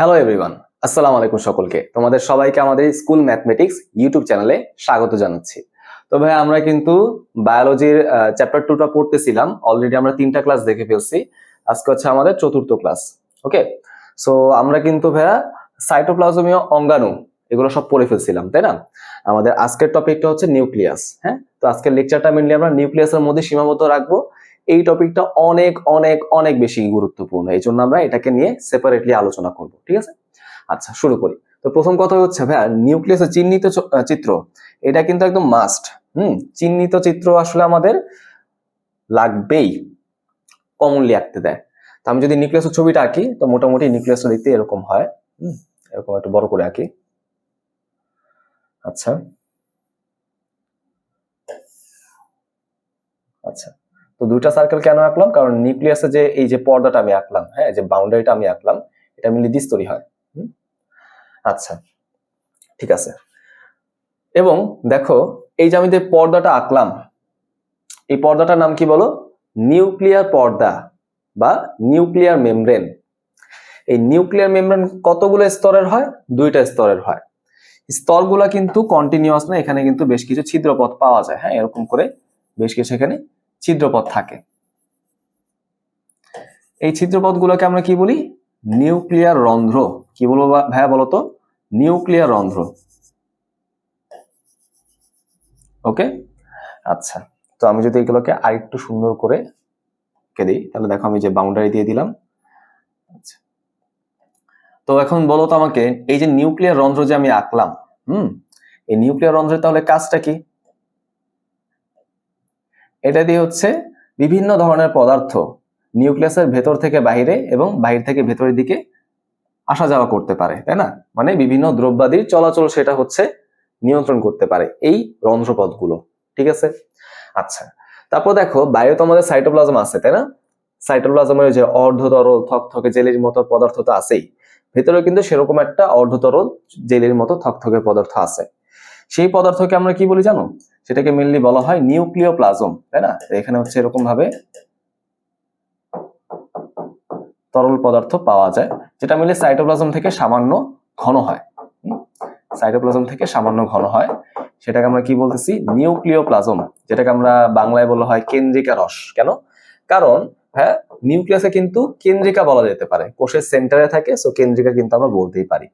Hello everyone আসসালামু আলাইকুম সকলকে। তোমাদের সবাইকে আমাদের স্কুল ম্যাথমেটিক্স ইউটিউব চ্যানেলে স্বাগত জানাচ্ছি। তো ভাই, আমরা কিন্তু বায়োলজির চ্যাপ্টার টুটা পড়তেছিলাম। অলরেডি আমরা তিনটা ক্লাস দেখে ফেলছি। আজকে হচ্ছে আমাদের চতুর্থ ক্লাস ওকে সো আমরা কিন্তু ভাইয়া সাইটোপ্লাজমীয় অঙ্গাণু, এগুলো সব পড়ে ফেলছিলাম, তাই না? আমাদের আজকের টপিকটা হচ্ছে নিউক্লিয়াস হ্যাঁ? তো আজকের লেকচারটা মেনলি আমরা নিউক্লিয়াসের মধ্যে সীমাবদ্ধ রাখব। এই টপিকটা অনেক অনেক অনেক বেশি গুরুত্বপূর্ণ। এই জন্য আমরা এটাকে নিয়ে সেপারেটলি আলোচনা করব, ঠিক আছে? আচ্ছা শুরু করি। তো প্রথম কথা হচ্ছে, ভাইয়া নিউক্লিয়াসের চিহ্নিত চিত্র, এটা কিন্তু একদম মাস্ট হুম? চিহ্নিত চিত্র আসলে আমাদের লাগবেই কমনলি আঁকতে দেয়। তো আমি যদি নিউক্লিয়াসের ছবিটা আঁকি, তো মোটামুটি নিউক্লিয়াসটা দেখতে এরকম হয়, হুম? এরকম একটু বড় করে আঁকি। আচ্ছা। আচ্ছা। তো দুইটা সার্কেল কেন আঁকলাম? কারণ নিউক্লিয়াসে যে এই যে পর্দাটা আমি আঁকলাম হ্যাঁ যে বাউন্ডারিটা আমি আঁকলাম, এটা মিলে দ্বিস্তরী হয়? আচ্ছা ঠিক আছে। এবং দেখো, এই যে আমি যে পর্দাটা আঁকলাম, এই পর্দাটার নাম কি বলো? নিউক্লিয়ার পর্দা বা নিউক্লিয়ার মেমব্রেন এই নিউক্লিয়ার মেমব্রেন কতগুলো স্তরের হয়? দুইটা স্তরের হয়। স্তরগুলা কিন্তু কন্টিনিউয়াস না, এখানে কিন্তু বেশ কিছু ছিদ্রপথ পাওয়া যায় হ্যাঁ এরকম করে বেশ কিছু এখানে ছিদ্রপথ থাকে। এই ছিদ্রপথগুলোকে আমরা কি বলি? নিউক্লিয়ার রন্ধ্র। কি বলব ভাইয়া বলতো নিউক্লিয়ার রন্ধ্র। ওকে? আচ্ছা। তো আমি যদি এগুলোকে আরেকটু সুন্দর করে কে দিই, তাহলে দেখো আমি যে বাউন্ডারি দিয়ে দিলাম। আচ্ছা। তো এখন বলো তো আমাকে, এই যে নিউক্লিয়ার রন্ধ্র যে আমি আঁকলাম, হুম? এই নিউক্লিয়ার রন্ধ্রের তাহলে কাজটা কি? এটা দিয়ে হচ্ছে বিভিন্ন ধরনের পদার্থ নিউক্লিয়াসের ভেতর থেকে বাইরে এবং বাইরে থেকে ভেতরের দিকে আসা যাওয়া করতে পারে, তাই না? মানে বিভিন্ন দ্রব্যাদির চলাচল সেটা হচ্ছে নিয়ন্ত্রণ করতে পারে এই রন্ধ্রপথগুলো, ঠিক আছে? আচ্ছা তারপর দেখো বাইরে তো আমাদের সাইটোপ্লাজম আছে, তাই না? সাইটোপ্লাজমের যে অর্ধতরল থকথকে জেলির মতো পদার্থ তো আছেই ভেতরে কিন্তু সেরকম একটা অর্ধতরল জেলির মতো থকথকে পদার্থ আছে। সেই পদার্থকে আমরা কি বলি জানো? সেটাকে মেনলি বলা হয় নিউক্লিওপ্লাজম, তাই না? এখানে হচ্ছে এরকম ভাবে তরল পদার্থ পাওয়া যায়, যেটা মিলে সাইটোপ্লাজম থেকে সামান্য ঘন হয়? সাইটোপ্লাজম থেকে সামান্য ঘন হয়। সেটাকে আমরা কি বলতেছি? নিউক্লিওপ্লাজম, যেটাকে আমরা বাংলায় বলা হয় কেন্দ্রিকা রস। কেন? কারণ হ্যাঁ নিউক্লিয়াসে কিন্তু কেন্দ্রিকা বলা যেতে পারে। কোষের সেন্টারে থাকে সো কেন্দ্রিকা কিন্তু আমরা বলতেই পারি।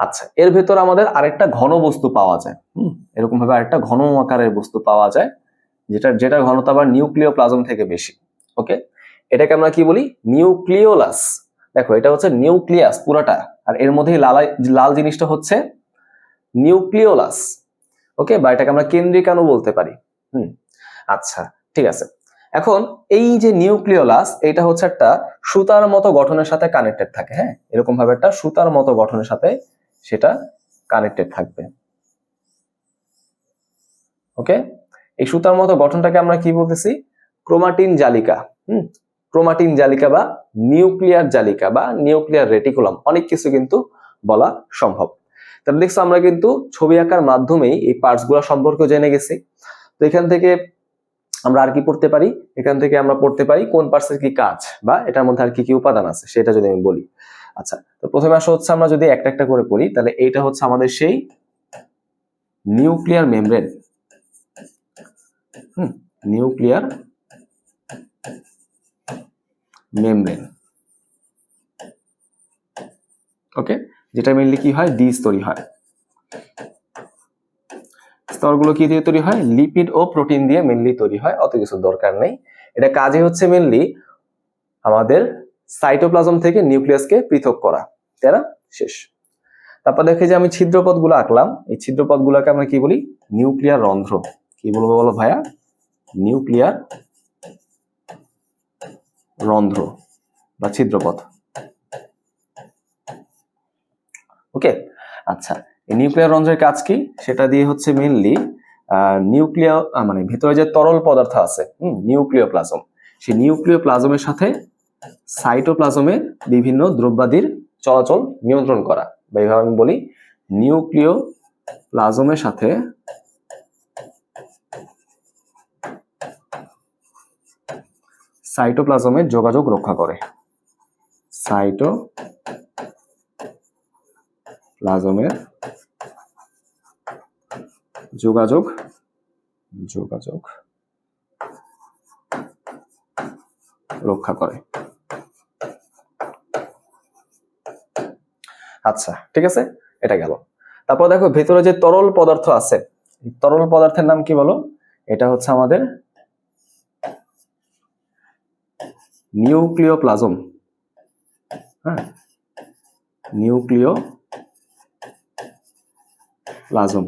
আচ্ছা এর ভেতর আমাদের আরেকটা ঘন বস্তু পাওয়া যায়। হুম এরকম ভাবে আরেকটা ঘন আকারের বস্তু পাওয়া যায়, যেটা যেটা ঘনতা আবার নিউক্লিওপ্লাজম থেকে বেশি, ওকে? এটাকে আমরা কি বলি? নিউক্লিওলাস। দেখো, এটা হচ্ছে নিউক্লিয়াস পুরাটা, আর এর মধ্যে লাল লাল জিনিসটা হচ্ছে নিউক্লিওলাস, ওকে? বা এটাকে আমরা কেন্দ্রিকাণু বলতে পারি। হুম আচ্ছা ঠিক আছে। এখন, এই যে নিউক্লিওলাস, এটা হচ্ছে একটা সুতার মতো গঠনের সাথে কানেক্টেড থাকে হ্যাঁ? এরকম ভাবে একটা সুতার মতো গঠনের সাথে সেটা কানেক্টেড থাকবে। ওকে এই সুতার মতো গঠনটাকে আমরা কি বলতেছি? ক্রোমাটিন জালিকা। হুম? ক্রোমাটিন জালিকা বা নিউক্লিয়ার জালিকা বা নিউক্লিয়ার রেটিকুলাম অনেক কিছু কিন্তু বলা সম্ভব। তাহলে দেখছ আমরা কিন্তু ছবি আঁকার মাধ্যমেই এই পার্টসগুলা সম্পর্কে জেনে গেছি। তো এখান থেকে আমরা আর কি পড়তে পারি? এখান থেকে আমরা পড়তে পারি কোন পার্টসের কি কাজ বা এটার মধ্যে আর কি কি উপাদান আছে, সেটা যদি আমি বলি। আচ্ছা তো প্রথমে আসা হচ্ছে আমরা যদি একটা একটা করে পড়ি, তাহলে এইটা হচ্ছে আমাদের সেই নিউক্লিয়ার মেমব্রেন। হুম, নিউক্লিয়ার মেমব্রেন। ওকে, যেটা মেনলি কি হয়? দ্বিস্তরী হয়। স্তরগুলো কি দিয়ে তৈরি হয়? লিপিড ও প্রোটিন দিয়ে মেনলি তৈরি হয়, অত কিছু দরকার নেই। এটা কাজে হচ্ছে মেনলি আমাদের সাইটোপ্লাজম থেকে নিউক্লিয়াসকে পৃথক করা। তাই না? শেষ। তারপর দেখে যে আমি ছিদ্রপথগুলো আঁকলাম। এই ছিদ্রপথগুলোকে আমরা কি বলি? নিউক্লিয়ার রন্ধ্র। কি বলব বলো ভাইয়া? নিউক্লিয়ার রন্ধ্র বা ছিদ্রপথ। ওকে? আচ্ছা এই নিউক্লিয়ার রন্ধ্রের কাজ কি? সেটা দিয়ে হচ্ছে মেনলি নিউক্লিয় মানে ভিতরে যে তরল পদার্থ আছে, হুম, নিউক্লিওপ্লাজম। সেই নিউক্লিওপ্লাজমের সাথে সাইটোপ্লাজমের বিভিন্ন দ্রব্যাদির চলাচল নিয়ন্ত্রণ করা। বা এইভাবে আমি বলি নিউক্লিয় প্লাজমের সাথে সাইটোপ্লাজমের যোগাযোগ রক্ষা করে। সাইটো প্লাজমের যোগাযোগ যোগাযোগ রক্ষা করে। আচ্ছা ঠিক আছে? এটা গেল। তারপর দেখো, ভেতরে যে তরল পদার্থ আছে তরল পদার্থের নাম কি বলো? এটা হচ্ছে আমাদের নিউক্লিয় প্লাজম হ্যাঁ নিউক্লিয় প্লাজম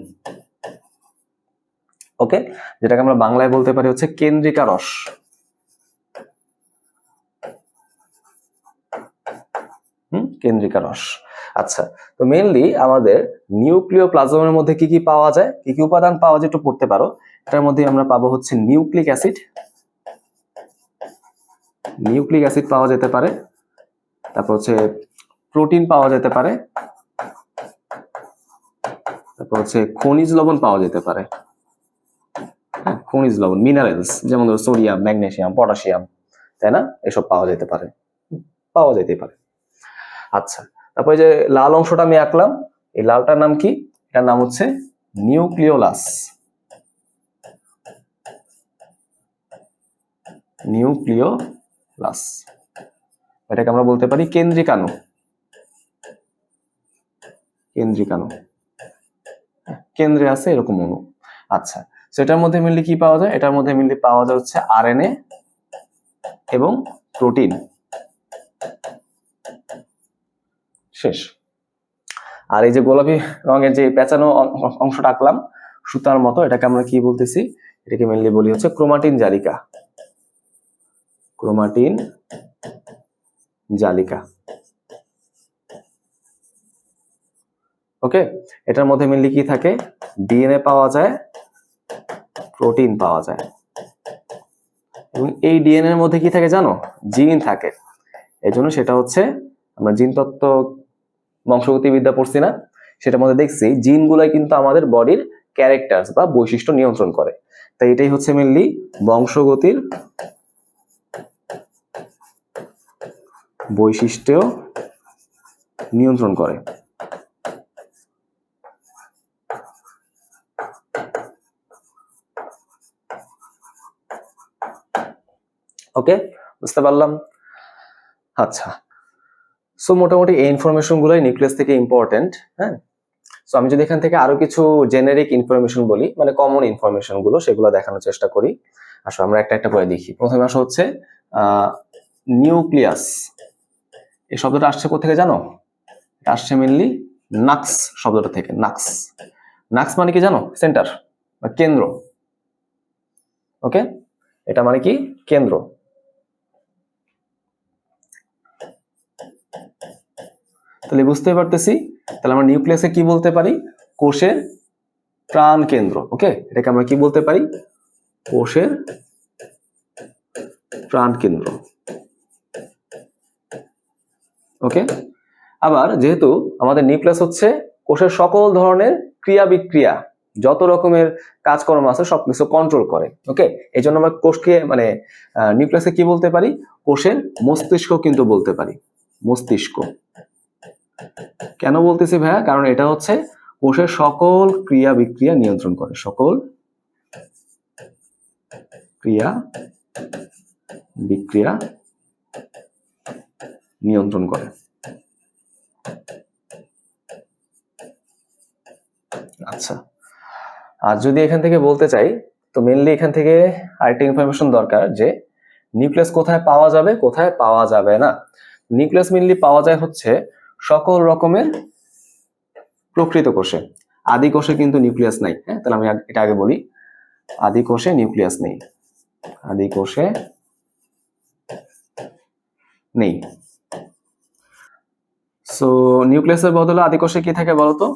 ওকে? যেটাকে আমরা বাংলায় বলতে পারি হচ্ছে কেন্দ্রিকা রস। হুম? কেন্দ্রিকা রস। আচ্ছা তো মেনলি আমাদের নিউক্লিয় প্লাজমের মধ্যে কি কি পাওয়া যায়? কি কি উপাদান পাওয়া যায় একটু পড়তে পারো। এটার মধ্যে আমরা পাবো হচ্ছে নিউক্লিক অ্যাসিড। নিউক্লিক অ্যাসিড পাওয়া যেতে পারে। তারপর হচ্ছে প্রোটিন পাওয়া যেতে পারে। তারপর হচ্ছে খনিজ লবণ পাওয়া যেতে পারে। হ্যাঁ খনিজ লবণ মিনারেলস যেমন ধরো সোডিয়াম ম্যাগনেসিয়াম পটাশিয়াম তাই না? এসব পাওয়া যেতে পারে। পাওয়া যেতে পারে। আচ্ছা তারপরে যে লাল অংশটা আমি আঁকলাম, এই লালটার নাম কি? এটার নাম হচ্ছে নিউক্লিওলাস। নিউক্লিওলাস। এটাকে আমরা বলতে পারি কেন্দ্রিকাণু কেন্দ্রিকাণু কেন্দ্রে আছে এরকম অণু। আচ্ছা সেটার মধ্যে মিললে কি পাওয়া যায়? এটার মধ্যে মিললে পাওয়া যায় হচ্ছে আরএনএ এবং প্রোটিন। শেষ। আর এই যে গোলাপি রঙের যে পেঁচানো অংশটা আঁকলাম, সুতার মতো, এটাকে আমরা কি বলতেছি? এটাকে মেনলি বলি হচ্ছে ক্রোমাটিন জালিকা। ক্রোমাটিন জালিকা। ওকে এটার মধ্যে মেনলি কি থাকে? ডিএনএ পাওয়া যায় প্রোটিন পাওয়া যায়। এবং এই ডিএনএ এর মধ্যে কি থাকে জানো? জিন থাকে। এই জন্য সেটা হচ্ছে আমরা জিন তত্ত্ব বংশগতিবিদ্যা পড়ছি না, সেটার মধ্যে দেখছি জিনগুলাই কিন্তু আমাদের বডির ক্যারেক্টার বা বৈশিষ্ট্য নিয়ন্ত্রণ করে। তাই এটাই হচ্ছে মেনলি বংশগতির বৈশিষ্ট্য নিয়ন্ত্রণ করে। ওকে বুঝতে পারলাম? আচ্ছা। সো মোটামুটি এই ইনফরমেশন গুলোই নিউক্লিয়াস থেকে ইম্পর্টেন্ট হ্যাঁ? সো আমি যদি এখান থেকে আরও কিছু জেনেরিক ইনফরমেশন বলি মানে কমন ইনফরমেশনগুলো, সেগুলো দেখানোর চেষ্টা করি। আসো, আমরা একটা একটা করে দেখি। প্রথমে আসা হচ্ছে নিউক্লিয়াস এই শব্দটা আসছে কোথেকে জানো? এটা আসছে মেনলি নাক্স শব্দটা থেকে, নাক্স। নাক্স মানে কি জানো? সেন্টার বা কেন্দ্র। ওকে এটা মানে কি? কেন্দ্র। তাহলে বুঝতে পারতেছি। তাহলে আমরা নিউক্লিয়াসে কি বলতে পারি? কোষের প্রাণ কেন্দ্র ওকে এটাকে আমরা কি বলতে পারি? কোষের প্রাণ কেন্দ্র ওকে আবার যেহেতু আমাদের নিউক্লিয়াস হচ্ছে কোষের সকল ধরনের ক্রিয়া বিক্রিয়া যত রকমের কাজকর্ম আছে সবকিছু কন্ট্রোল করে ওকে এই জন্য আমরা কোষকে মানে নিউক্লিয়াসে কি বলতে পারি? কোষের মস্তিষ্ক কিন্তু বলতে পারি, মস্তিষ্ক। কেন বলতেছি ভাইয়া? কারণ এটা হচ্ছে কোষের সকল ক্রিয়া বিক্রিয়া নিয়ন্ত্রণ করে। সকল ক্রিয়া বিক্রিয়া নিয়ন্ত্রণ করে। আচ্ছা। আর যদি এখান থেকে বলতে চাই, তো মেনলি এখান থেকে আরেকটা ইনফরমেশন দরকার যে নিউক্লিয়াস কোথায় পাওয়া যাবে, কোথায় পাওয়া যাবে না। নিউক্লিয়াস মেনলি পাওয়া যায় হচ্ছে সকল রকমের প্রকৃত কোষে। আদি কোষে কিন্তু নিউক্লিয়াস নাই। হ্যাঁ। তাহলে আমি এটা আগে বলি। আদি কোষে নিউক্লিয়াস নেই। আদি কোষে নেই। সো নিউক্লিয়াসের বদলে আদি কোষে কি থাকে বলতো?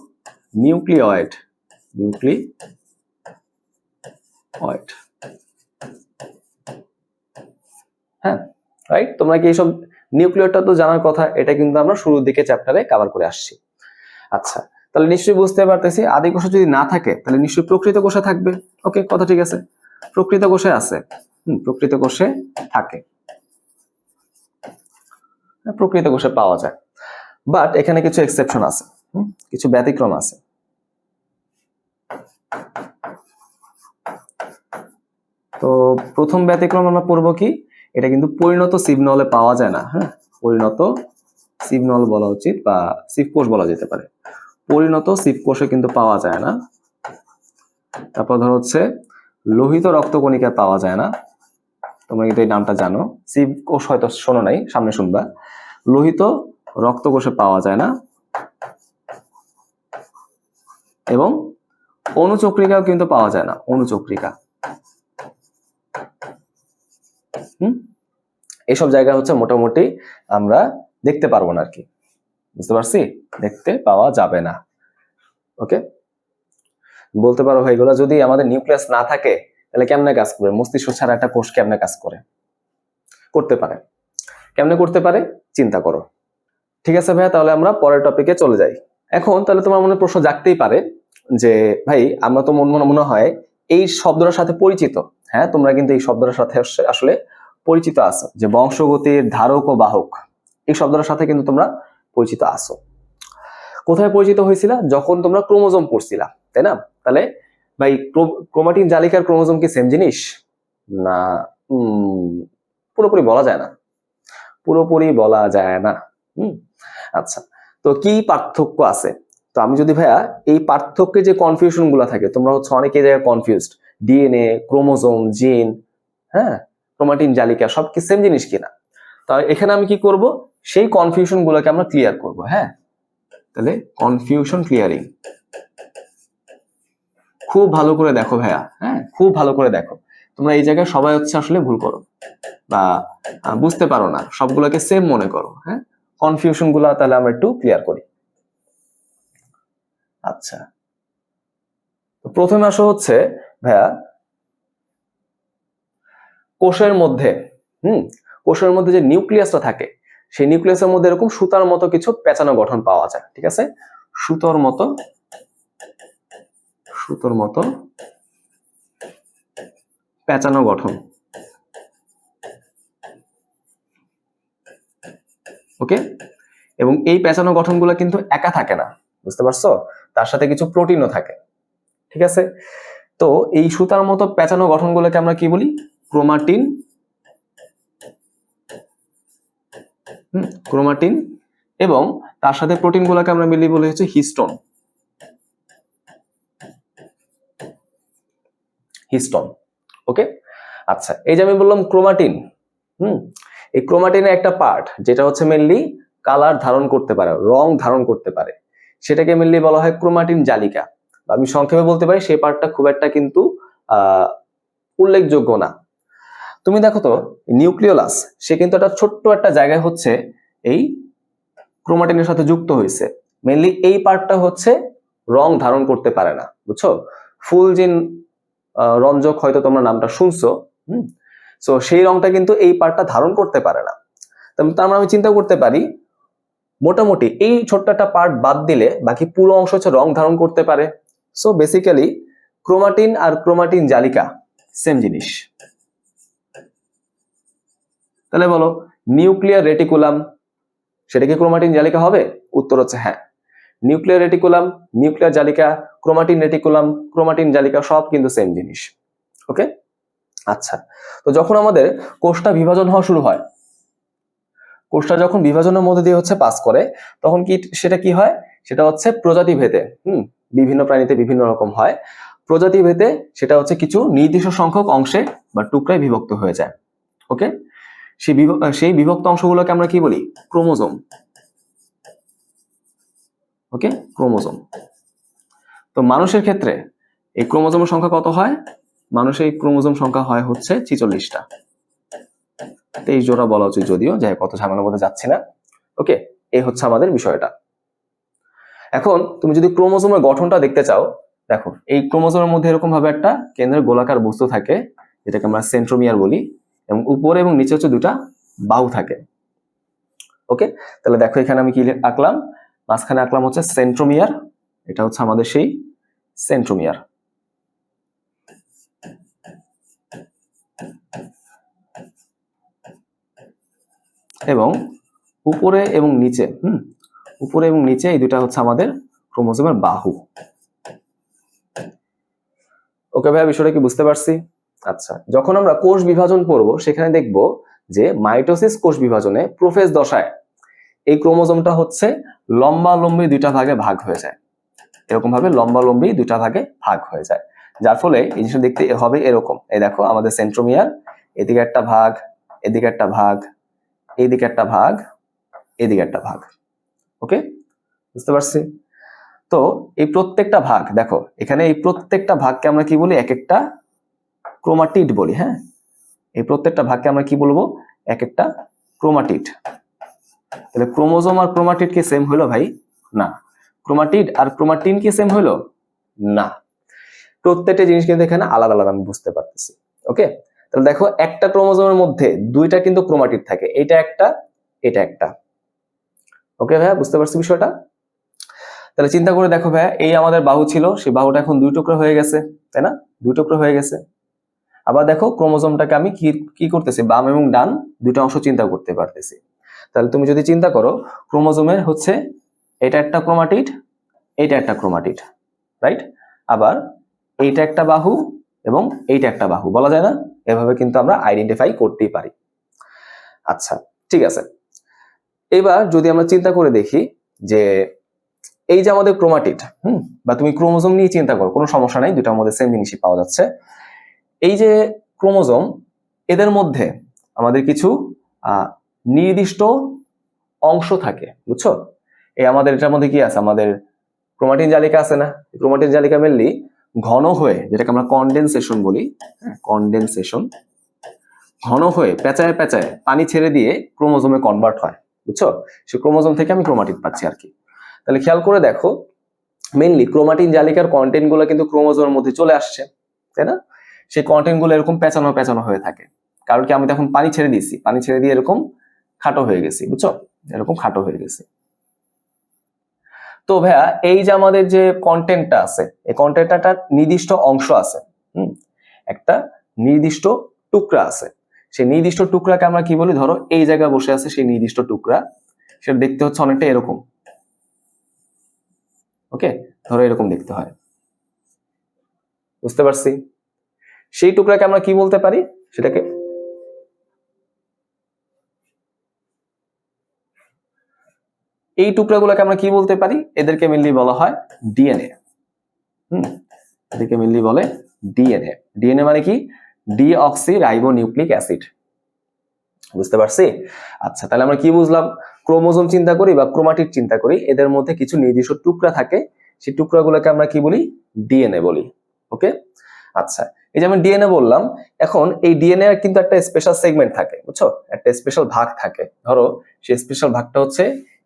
নিউক্লিয়েড নিউক্লিয়েড হ্যাঁ রাইট তোমরা কি এইসব নিউক্লিয়ারটা তো জানার কথা এটা কিন্তু আমরা শুরুর দিকে চ্যাপ্টারে কভার করে আসছি। আচ্ছা তাহলে নিশ্চয়ই বুঝতে পারতেছি আদি কোষে যদি না থাকে তাহলে নিশ্চয়ই প্রকৃত কোষে থাকবে। ওকে কথা ঠিক আছে? প্রকৃত কোষে আছে। হুম প্রকৃত কোষে থাকে। হ্যাঁ, প্রকৃত কোষে পাওয়া যায়। বাট এখানে কিছু এক্সেপশন আছে। কিছু ব্যতিক্রম আছে। তো প্রথম ব্যতিক্রম আমরা পড়ব কি? এটা কিন্তু পরিণত সিগনলে পাওয়া যায় না হ্যাঁ? পরিণত সিগনল বলা উচিত বা সিপকোষ বলা যেতে পারে। পরিণত সিপকোষে কিন্তু পাওয়া যায় না। তারপর ধর হচ্ছে লোহিত রক্তকণিকা পাওয়া যায় না। তোমরা কিন্তু এই নামটা জানো। সিপকোষ হয়তো শোনো নাই, সামনে শুনবা। লোহিত রক্তকোষে পাওয়া যায় না। এবং অনুচক্রিকাও কিন্তু পাওয়া যায় না, অনুচক্রিকা। এইসব জায়গা হচ্ছে মোটামুটি আমরা দেখতে পারব না আর কি বুঝতে পারছি? দেখতে পাওয়া যাবে না। ওকে? বলতে পারো এগুলো যদি আমাদের নিউক্লিয়াস না থাকে, তাহলে কেমনে কাজ করবে মস্তিষ্ক ছাড়া একটা কোষ কেমনে কাজ করে? করতে পারে। কেমনে করতে পারে? চিন্তা করো। ঠিক আছে ভাইয়া, তাহলে আমরা পরের টপিকে চলে যাই। এখন তাহলে তোমার মনে প্রশ্ন জাগতেই পারে যে, ভাই, আমরা তো মন মনে হয় এই শব্দটার সাথে পরিচিত। হ্যাঁ তোমরা কিন্তু এই শব্দটার সাথে আসলে পরিচিত আছো, যে বংশগতির ধারক ও বাহক, এই শব্দটার সাথে কিন্তু তোমরা পরিচিত আছো। কোথায় পরিচিত হয়েছিল? যখন তোমরা ক্রোমোজোম পড়ছিলা, তাই না? তাহলে ভাই ক্রোমাটিন জালিকার ক্রোমোজোম কি সেম জিনিস? না পুরোপুরি বলা যায় না। পুরোপুরি বলা যায় না। হুম আচ্ছা তো কি পার্থক্য আছে? তো আমি যদি ভাইয়া, এই পার্থক্যে যে কনফিউশনগুলো থাকে, তোমরা হচ্ছে অনেকে জায়গায় কনফিউজড ডিএনএ ক্রোমোজোম জিন হ্যাঁ? ক্রোমাটিন, জালিকা সব কি সেম জিনিস কিনা। তাহলে এখানে আমি কি করব? সেই কনফিউশন গুলোকে আমরা ক্লিয়ার করব হ্যাঁ? তাহলে কনফিউশন ক্লিয়ারিং খুব ভালো করে দেখো ভাইয়া হ্যাঁ? খুব ভালো করে দেখো। তোমরা এই জায়গায় সবাই হচ্ছে আসলে ভুল করো বা বুঝতে পারো না। সবগুলোকে সেম মনে করো হ্যাঁ? কনফিউশনগুলা তাহলে আমরা একটু ক্লিয়ার করি। আচ্ছা। প্রথমে আসো হচ্ছে, ভাইয়া কোষের মধ্যে, হুম, কোষের মধ্যে যে নিউক্লিয়াসটা থাকে, সেই নিউক্লিয়াসের মধ্যে এরকম সুতার মতো কিছু পেঁচানো গঠন পাওয়া যায়, ঠিক আছে? সুতোর মতো সুতোর মতো পেঁচানো গঠন। ওকে? এবং এই পেঁচানো গঠনগুলো কিন্তু একা থাকে না, বুঝতে পারছ? তার সাথে কিছু প্রোটিনও থাকে, ঠিক আছে? তো এই সুতার মতো পেঁচানো গঠনগুলোকে আমরা কি বলি? ক্রোমাটিন ক্রোমাটিন এবং তার সাথে প্রোটিনগুলোকে আমরা মিলিয়ে বলি হচ্ছে হিস্টোন। হিস্টোন, ওকে? আচ্ছা এই যে আমি বললাম ক্রোমাটিন, হুম, এই ক্রোমাটিনের একটা পার্ট যেটা হচ্ছে মেনলি কালার ধারণ করতে পারে, রং ধারণ করতে পারে, সেটাকে মেনলি বলা হয় ক্রোমাটিন জালিকা। আমি সংক্ষেপে বলতে পারি, সেই পার্টটা খুব একটা কিন্তু উল্লেখযোগ্য না। তুমি দেখো তো, নিউক্লিওলাস, সে কিন্তু একটা ছোট্ট একটা জায়গায় হচ্ছে এই ক্রোমাটিনের সাথে যুক্ত হয়েছে। মেনলি এই পার্টটা হচ্ছে রং ধারণ করতে পারে না, বুঝছ? ফুল জিন রঞ্জক হয়তো তোমরা নামটা শুনছো, হুম? সো সেই রংটা কিন্তু এই পার্টটা ধারণ করতে পারে না। তার- তার মানে আমি চিন্তা করতে পারি, মোটামুটি এই ছোট্ট একটা পার্ট বাদ দিলে বাকি পুরো অংশ হচ্ছে রং ধারণ করতে পারে। সো বেসিক্যালি ক্রোমাটিন আর ক্রোমাটিন জালিকা সেম জিনিস। তাহলে বলো নিউক্লিয়ার রেটিকুলাম সেটা কি ক্রোমাটিন জালিকা হবে? উত্তর হচ্ছে হ্যাঁ। নিউক্লিয়ার রেটিকুলাম নিউক্লিয়ার জালিকা ক্রোমাটিন রেটিকুলাম ক্রোমাটিন জালিকা সব কিন্তু সেম জিনিস। ওকে আচ্ছা তো যখন আমাদের কোষটা বিভাজন হওয়া শুরু হয়, কোষটা যখন বিভাজনের মধ্যে দিয়ে হচ্ছে পাস করে, তখন কি সেটা কি হয়? সেটা হচ্ছে প্রজাতি ভেদে, হুম, বিভিন্ন প্রাণীতে বিভিন্ন রকম হয়। প্রজাতি ভেদে সেটা হচ্ছে কিছু নির্দিষ্ট সংখ্যক অংশে বা টুকরায় বিভক্ত হয়ে যায়। ওকে সেই সেই বিভক্ত অংশগুলোকে আমরা কি বলি? ক্রোমোজোম। ওকে? ক্রোমোজোম। তো মানুষের ক্ষেত্রে এই ক্রোমোজোমের সংখ্যা কত হয়? মানুষের এই ক্রোমোজোম সংখ্যা হয় হচ্ছে ছিচল্লিশটা। তেইশ জোড়া বলা উচিত যদিও, যাই কত ঝামেলার মধ্যে যাচ্ছি না। ওকে? এই হচ্ছে আমাদের বিষয়টা। এখন তুমি যদি ক্রোমোজোমের গঠনটা দেখতে চাও, দেখো, এই ক্রোমোজোমের মধ্যে এরকম ভাবে একটা কেন্দ্রের গোলাকার বস্তু থাকে, যেটাকে আমরা সেন্ট্রোমিয়ার বলি। এবং উপরে এবং নিচে হচ্ছে দুটা বাহু থাকে। ওকে তাহলে দেখো এখানে আমি কি আঁকলাম? মাঝখানে আঁকলাম হচ্ছে সেন্ট্রোমিয়ার এটা হচ্ছে আমাদের সেই সেন্ট্রোমিয়ার এবং উপরে এবং নিচে, হুম? উপরে এবং নিচে এই দুটা হচ্ছে আমাদের ক্রোমোজোমের বাহু। ওকে ভাইয়া, বিষয়টা কি বুঝতে পারছি? আচ্ছা যখন আমরা কোষ বিভাজন পড়ব সেখানে দেখব যে মাইটোসিস কোষ বিভাজনে প্রোফেজ দশায় এই ক্রোমোজোমটা হচ্ছে লম্বা লম্বি দুইটা ভাগে ভাগ হয়ে যায়। এরকম ভাবে লম্বা লম্বি দুইটা ভাগে ভাগ হয়ে যায়। যার ফলে এই জিনিসটা দেখতে হবে এরকম। এই দেখো, আমাদের সেন্ট্রোমিয়ার এদিকে একটা ভাগ, এদিকে একটা ভাগ, এইদিকে একটা ভাগ, এদিকে একটা ভাগ। ওকে? বুঝতে পারছি? তো এই প্রত্যেকটা ভাগ, দেখো, এখানে এই প্রত্যেকটা ভাগকে আমরা কি বলি? এক একটা ক্রোমাটিড বলি হ্যাঁ? এই প্রত্যেকটা ভাগকে আমরা কি বলব? এক একটা ক্রোমাটিড। তাহলে ক্রোমোজোম আর ক্রোমাটিড কি সেম হলো ভাই? না। ক্রোমাটিড আর ক্রোমাটিন কি সেম হলো না। প্রত্যেকটা জিনিস কিন্তু এখানে আলাদা আলাদা আমি বুঝতে পারতেছি। ওকে? তাহলে দেখো, একটা ক্রোমোজোমের মধ্যে দুইটা কিন্তু ক্রোমাটিড থাকে। এটা একটা এটা একটা। ওকে ভাইয়া, বুঝতে পারছি বিষয়টা? তাহলে চিন্তা করে দেখো ভাইয়া, এই আমাদের বাহু ছিল, সেই বাহুটা এখন দুই টুকরো হয়ে গেছে, তাই না? দুই টুকরো হয়ে গেছে। আবার দেখো ক্রোমোজোমটাকে আমি কি কি করতেছি? বাম এবং ডান দুটো অংশ চিন্তা করতে পারতেছি। তাহলে তুমি যদি চিন্তা করো, ক্রোমোজোমের হচ্ছে এটা একটা ক্রোমাটিড এইটা একটা ক্রোমাটিড, রাইট? আবার এইটা একটা বাহু এবং এইটা একটা বাহু, বলা যায় না? এভাবে কিন্তু আমরা আইডেন্টিফাই করতেই পারি। আচ্ছা ঠিক আছে। এবার যদি আমরা চিন্তা করে দেখি যে এই যে আমাদের ক্রোমাটিড, হুম, বা তুমি ক্রোমোজোম নিয়ে চিন্তা করো, কোনো সমস্যা নাই দুটার মধ্যে সেম জিনিসই পাওয়া যাচ্ছে। এই যে ক্রোমোজোম, এদের মধ্যে আমাদের কিছু নির্দিষ্ট অংশ থাকে, বুঝছ? এই আমাদের এটার মধ্যে কি আছে? আমাদের ক্রোমাটিন জালিকা আছে না? ক্রোমাটিন জালিকা মেনলি ঘন হয়ে, যেটাকে আমরা কন্ডেনসেশন বলি কন্ডেনসেশন ঘন হয়ে, পেঁচায় পেঁচায় পানি ছেড়ে দিয়ে ক্রোমোজোমে কনভার্ট হয়, বুঝছ? সে ক্রোমোজোম থেকে আমি ক্রোমাটিন পাচ্ছি আর কি। তাহলে খেয়াল করে দেখো মেনলি ক্রোমাটিন জালিকার কন্টেন্টগুলো কিন্তু ক্রোমোজোমের মধ্যে চলে আসছে, তাই না? সেই কন্টেন্টগুলো এরকম পেঁচানো পেঁচানো হয়ে থাকে। কারণ কি, আমি তখন পানি ছেড়ে দিয়েছি। পানি ছেড়ে দিয়ে এরকম খাটো হয়ে গেছি, বুঝছ? এরকম খাটো হয়ে গেছে। তো ভাইয়া, এই যে আমাদের যে কন্টেন্টটা আছে, এই কন্টেন্টটা নির্দিষ্ট অংশ আছে, হুম? একটা নির্দিষ্ট টুকরা আছে। সেই নির্দিষ্ট টুকরাকে আমরা কি বলি? ধরো, এই জায়গায় বসে আছে সেই নির্দিষ্ট টুকরা। সেটা দেখতে হচ্ছে অনেকটা এরকম। ওকে? ধরো এরকম দেখতে হয়। বুঝতে পারছি? সেই টুকরাকে আমরা কি বলতে পারি? সেটাকে এই টুকরাগুলোকে আমরা কি বলতে পারি? এদেরকে মেনলি বলা হয় ডিএনএ। হুম? এদেরকে মেনলি বলে ডিএনএ। ডিএনএ মানে কি? Deoxyribonucleic acid. বুঝতে পারছি? আচ্ছা তাহলে আমরা কি বুঝলাম? ক্রোমোজোম চিন্তা করি বা ক্রোমাটিড চিন্তা করি, এদের মধ্যে কিছু নির্দিষ্ট টুকরা থাকে। সেই টুকরাগুলোকে আমরা কি বলি? ডিএনএ বলি। ওকে? আচ্ছা এই যে আমি ডিএনএ বললাম, এখন এই ডিএনএ এর কিন্তু একটা স্পেশাল সেগমেন্ট থাকে, বুঝছ? একটা স্পেশাল ভাগ থাকে। ধরো, সেই স্পেশাল ভাগটা হচ্ছে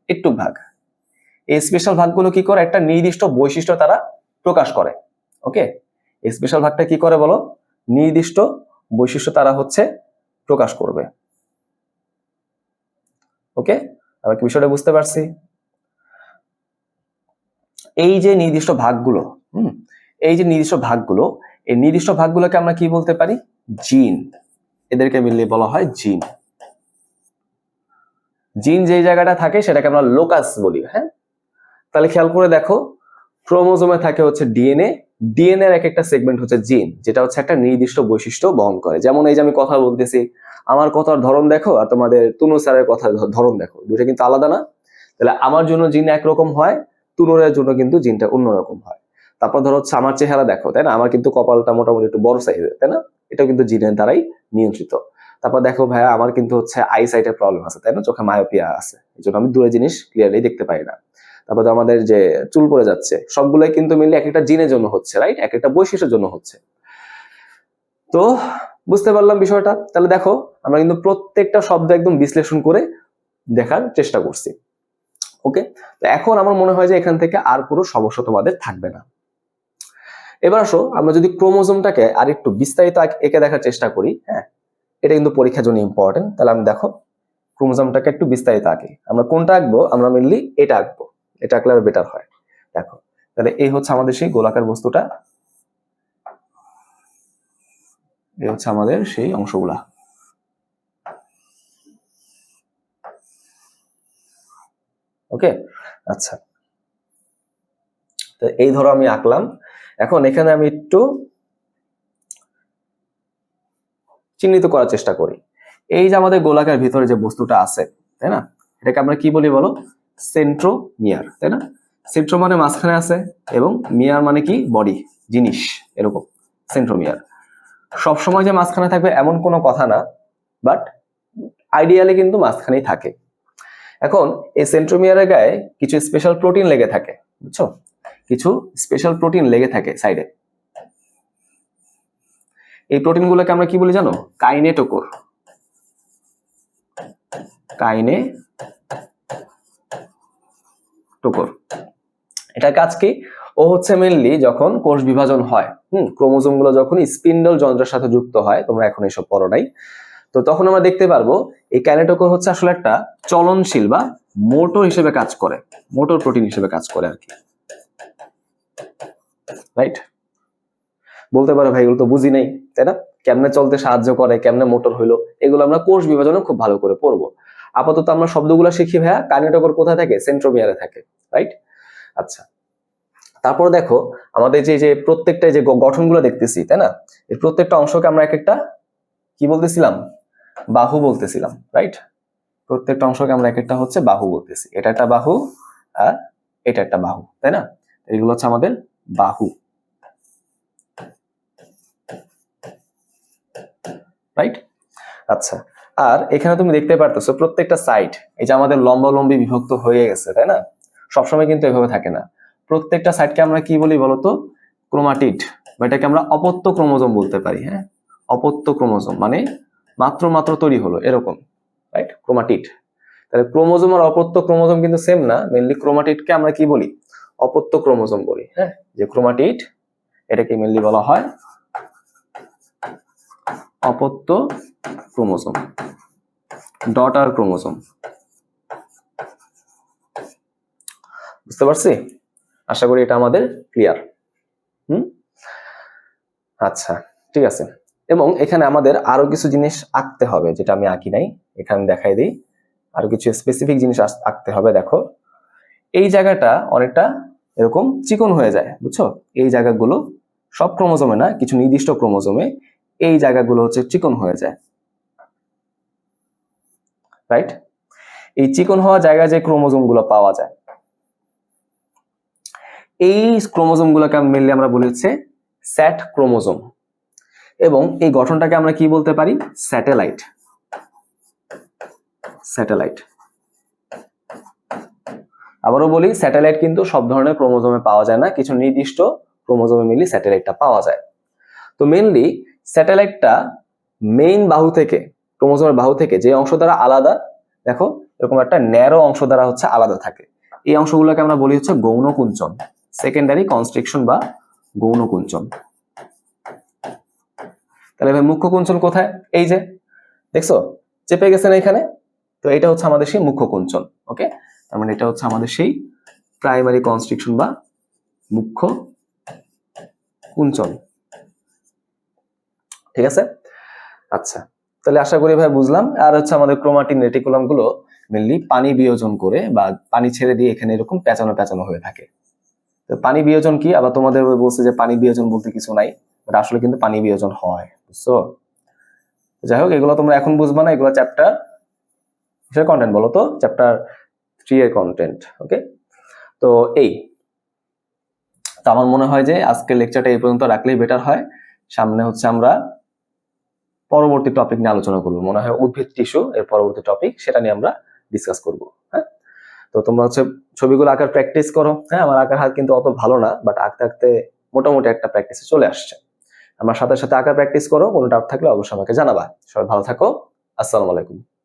একটু ভাগ। এই স্পেশাল ভাগগুলো কি করে? একটা নির্দিষ্ট বৈশিষ্ট্য তারা প্রকাশ করে ওকে এই স্পেশাল ভাগটা কি করে বলো? নির্দিষ্ট বৈশিষ্ট্য তারা হচ্ছে প্রকাশ করবে। ওকে আমরা কি বিষয়টা বুঝতে পারছি? এই যে নির্দিষ্ট ভাগগুলো, হুম? এই যে নির্দিষ্ট ভাগগুলো এই নির্দিষ্ট ভাগগুলোকে আমরা কি বলতে পারি? জিন। এদেরকে মিলিয়ে বলা হয় জিন। জিন যে জায়গাটা থাকে সেটাকে আমরা লোকাস বলি হ্যাঁ? তাহলে খেয়াল করে দেখো, ক্রোমোজোমে থাকে হচ্ছে ডিএনএ। ডিএনএ এর এক একটা সেগমেন্ট হচ্ছে জিন, যেটা হচ্ছে একটা নির্দিষ্ট বৈশিষ্ট্য বহন করে। যেমন এই যে আমি কথা বলতেছি, আমার কথার ধরন দেখো আর তোমাদের তুনু স্যারের কথার ধ- ধরন দেখো। দুইটা কিন্তু আলাদা না? তাহলে আমার জন্য জিন একরকম হয়, তুনুরের জন্য কিন্তু জিনটা অন্যরকম হয়। তারপর ধরো হচ্ছে আমার চেহারা দেখো, তাই না? আমার কিন্তু কপালটা মোটামুটি একটু বড় সাইজের তাই না? এটাও কিন্তু জিনের দ্বারাই নিয়ন্ত্রিত। তারপর দেখো ভাইয়া, আমার কিন্তু হচ্ছে আই সাইটের প্রবলেম আছে, তাই না? চোখে মায়োপিয়া আছে। এই জন্য আমি দূরে জিনিস ক্লিয়ারলি দেখতে পাই না। তারপর তো আমাদের যে চুল পড়ে যাচ্ছে, সবগুলোই কিন্তু মিলে এক একটা জিনের জন্য হচ্ছে রাইট এক একটা বৈশিষ্ট্যের জন্য হচ্ছে। তো বুঝতে পারলাম বিষয়টা। তাহলে দেখো, আমরা কিন্তু প্রত্যেকটা শব্দ একদম বিশ্লেষণ করে দেখার চেষ্টা করছি। ওকে তো এখন আমার মনে হয় যে এখান থেকে আর কোনো সমস্যা তোমাদের থাকবে না। এবার আসো, আমরা যদি ক্রোমোজোমটাকে আর একটু বিস্তারিত এঁকে দেখার চেষ্টা করি হ্যাঁ এটা কিন্তু পরীক্ষার জন্য ইম্পর্টেন্ট তাহলে আমি দেখো, ক্রোমোজোমটাকে একটু বিস্তারিত আঁকি। আমরা কোনটা আঁকবো? আমরা মেনলি এটা আঁকবো, এটা আঁকলে আরও বেটার হয়। দেখো, তাহলে এই হচ্ছে আমাদের সেই গোলাকার বস্তুটা, এই হচ্ছে আমাদের সেই অংশগুলা। ওকে আচ্ছা। তো এই ধরো আমি আঁকলাম এখন এখানে আমি একটু চিহ্নিত করার চেষ্টা করি। এই যে আমাদের গোলাকার ভিতরে যে বস্তুটা আছে, তাই না? এটাকে আমরা কি বলি বলো? সেন্ট্রোমিয়ার, তাই না? সেন্ট্রো মানে মাঝখানে আছে এবং মিয়ার মানে কি? বডি, জিনিস, এরকম, সেন্ট্রোমিয়ার। সবসময় যে মাঝখানে থাকবে এমন কোনো কথা না, বাট আইডিয়ালি কিন্তু মাঝখানেই থাকে। এখন এই সেন্ট্রোমিয়ারের গায়ে কিছু স্পেশাল প্রোটিন লেগে থাকে, বুঝছ? কিছু স্পেশাল প্রোটিন লেগে থাকে সাইডে এই প্রোটিনগুলোকে আমরা কি বলি জানো? কাইনেটোকোর কাইনে টোকর এটার কাজ কি? ও হচ্ছে মেনলি যখন কোষ বিভাজন হয়, হুম ক্রোমোজোমগুলো যখন স্পিন্ডল যন্ত্রের সাথে যুক্ত হয়, তোমরা এখন এসব পড়ো নাই। তো তখন আমরা দেখতে পারব, এই কাইনেটোকোর হচ্ছে আসলে একটা চলনশীল বা মোটর হিসেবে কাজ করে, মোটর প্রোটিন হিসেবে কাজ করে আর কি। রাইট বলতে পারো ভাই, এগুলো তো বুঝি নেই, তাই না? কেমনে চলতে সাহায্য করে, কেমনে মোটর হইল, এগুলো আমরা কোষ বিভাজনে খুব ভালো করে পড়ব। আপাতত আমরা শব্দগুলো শিখি ভাইয়া কাইনেটোকোর কোথায় থাকে? সেন্ট্রোমিয়ারে থাকে রাইট আচ্ছা। তারপর দেখো, আমাদের যে যে প্রত্যেকটা যে গঠনগুলো দেখতেছি, তাই না? এই প্রত্যেকটা অংশকে আমরা এক একটা কি বলতেছিলাম? বাহু বলতেছিলাম রাইট প্রত্যেকটা অংশকে আমরা এক একটা হচ্ছে বাহু বলতেছি। এটা একটা বাহু আর এটা একটা বাহু, তাই না? এগুলো হচ্ছে আমাদের বাহু। রাইট আচ্ছা আর এখানে তুমি দেখতে পারতেছো প্রত্যেকটা সাইড এই যে আমাদের লম্বালম্বি বিভক্ত হয়ে গেছে, তাই না? সবসময় কিন্তু এভাবে থাকে না। প্রত্যেকটা সাইডকে আমরা কি বলি বলতো? ক্রোমাটিড, বা এটাকে আমরা অপত্য ক্রোমোজোম বলতে পারি হ্যাঁ? অপত্য ক্রোমোজোম মানে মাত্র মাত্র তৈরি হলো, এরকম রাইট ক্রোমাটিড। তাহলে ক্রোমোজোম আর অপত্য ক্রোমোজোম কিন্তু সেম না মেনলি ক্রোমাটিডকে আমরা কি বলি? অপত্য ক্রোমোজোম বলি হ্যাঁ? যে ক্রোমাটিড, এটাকে মেনলি বলা হয় অপত্য ক্রোমোজোম, ডটার ক্রোমোজোম। বুঝতে পারছি? আশা করি এটা আমাদের ক্লিয়ার। হুম? আচ্ছা ঠিক আছে। এবং এখানে আমাদের আরও কিছু জিনিস আঁকতে হবে, যেটা আমি আঁকি নাই, এখানে দেখাই দিই। আরও কিছু স্পেসিফিক জিনিস আঁকতে হবে, দেখো। এই জায়গাটা অনেকটা এরকম চিকন হয়ে যায়, বুঝছ? এই জায়গাগুলো সব ক্রোমোজোমে না, কিছু নির্দিষ্ট ক্রোমোজোমে এই জায়গাগুলো হচ্ছে চিকন হয়ে যায়। রাইট এই চিকন হওয়া জায়গায় যে ক্রোমোজোমগুলো পাওয়া যায়। এই ক্রোমোজোম গুলোকে মেনলি আমরা বলি হচ্ছে স্যাট ক্রোমোজোম। এবং এই গঠনটাকে আমরা কি বলতে পারি? স্যাটেলাইট। স্যাটেলাইট। আবারও বলি, স্যাটেলাইট কিন্তু সব ধরনের ক্রোমোজোমে পাওয়া যায় না, কিছু নির্দিষ্ট ক্রোমোজোমে মিলি স্যাটেলাইটটা পাওয়া যায়। তো মেনলি স্যাটেলাইটটা মেইন বাহু থেকে, ক্রোমোজোমের বাহু থেকে যে অংশ দ্বারা আলাদা, দেখো এরকম একটা ন্যারো অংশ দ্বারা হচ্ছে আলাদা থাকে। এই অংশগুলোকে আমরা বলি হচ্ছে গৌণ কুঞ্চন সেকেন্ডারি কনস্ট্রিকশন বা গৌণ কুঞ্চন তাহলে ভাই মুখ্য কুঞ্চন কোথায়? এই যে, দেখছ? চেপে গেছে না এখানে? তো এটা হচ্ছে আমাদের সেই মুখ্য কুঞ্চন ওকে তার মানে এটা হচ্ছে আমাদের সেই প্রাইমারি কনস্ট্রিকশন বা মুখ্য কুঞ্চন। ঠিক আছে? আচ্ছা তাহলে আশা করি ভাই বুঝলাম। আর হচ্ছে আমাদের ক্রোমাটিন রেটিকুলামগুলো মেনলি পানি বিয়োজন করে বা পানি ছেড়ে দিয়ে এখানে এরকম পেঁচানো পেঁচানো হয়ে থাকে। তো পানি বিয়োজন কি? আবার তোমাদের ওই বলছে যে পানি বিয়োজন বলতে কিছু নাই বাট আসলে কিন্তু পানি বিয়োজন হয়, বুঝছ? যাই হোক, এগুলো তোমরা এখন বুঝবা না, এগুলো চ্যাপ্টার কন্টেন্ট বলো তো? চ্যাপ্টার এর কন্টেন্ট ওকে তো এই, তো আমার মনে হয় যে আজকের লেকচারটা এই পর্যন্ত রাখলেই বেটার হয়। সামনে হচ্ছে আমরা পরবর্তী টপিক নিয়ে আলোচনা করব। মনে হয় উদ্ভিদ টিস্যু এর পরবর্তী টপিক সেটা নিয়ে আমরা ডিসকাস করব হ্যাঁ? তো তোমরা হচ্ছে ছবিগুলো আঁকার প্র্যাকটিস করো হ্যাঁ? আমার আঁকার হাত কিন্তু অত ভালো না বাট আঁকতে আঁকতে মোটামুটি একটা প্র্যাকটিসে চলে আসছে। আমার সাথে সাথে আঁকার প্র্যাকটিস করো, কোনো ডাউট থাকলে অবশ্যই আমাকে জানাবা। সবাই ভালো থাকো। আসসালামু আলাইকুম।